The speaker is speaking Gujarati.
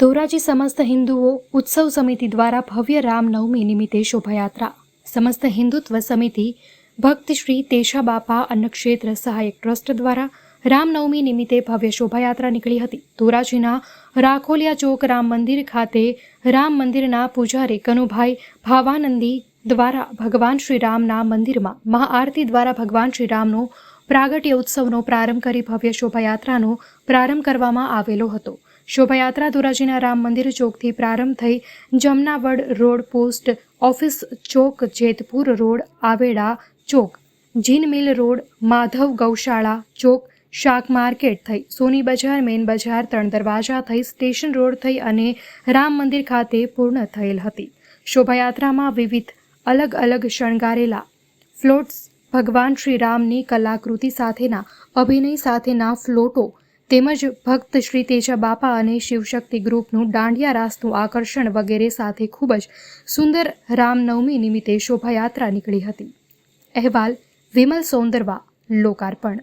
ધોરાજી સમસ્ત હિન્દુઓ ઉત્સવ સમિતિ દ્વારા ભવ્ય રામનવમી નિમિત્તે શોભાયાત્રા. સમસ્ત હિન્દુત્વ સમિતિ, ભક્ત શ્રી તેશાબાપા અન્નક્ષેત્ર સહાયક ટ્રસ્ટ દ્વારા રામનવમી નિમિત્તે ભવ્ય શોભાયાત્રા નીકળી હતી. ધોરાજીના રાખોલિયા ચોક રામ મંદિર ખાતે રામ મંદિરના પૂજારી કનુભાઈ ભાવાનંદી દ્વારા ભગવાન શ્રી રામના મંદિરમાં મહાઆરતી દ્વારા ભગવાન શ્રી રામનો પ્રાગટ્ય ઉત્સવનો પ્રારંભ કરી ભવ્ય શોભાયાત્રાનો પ્રારંભ કરવામાં આવેલો હતો. શોભાયાત્રા ધોરાજીના રામ મંદિર ચોકથી પ્રારંભ થઈ જમનાવડ રોડ પોસ્ટ ઓફિસ ચોક, જેતપુર રોડ, આવેડા ચોક, જીન મિલ રોડ, માધવ ગૌશાળા ચોક, શાક માર્કેટ થઈ, સોની બજાર, મેન બજાર, ત્રણ દરવાજા થઈ, સ્ટેશન રોડ થઈ અને રામ મંદિર ખાતે પૂર્ણ થયેલ હતી. શોભાયાત્રામાં વિવિધ અલગ અલગ શણગારેલા ફ્લોટ્સ ભગવાન શ્રી રામની કલાકૃતિ સાથેના અભિનય સાથેના ફ્લોટો તેમજ ભક્ત શ્રી તેજા બાપા અને શિવશક્તિ ગ્રુપનું દાંડિયા રાસનું આકર્ષણ વગેરે સાથે ખૂબ જ સુંદર રામનવમી નિમિત્તે શોભાયાત્રા નીકળી હતી. અહેવાલ વિમલ સૌંદરવા, લોકાર્પણ.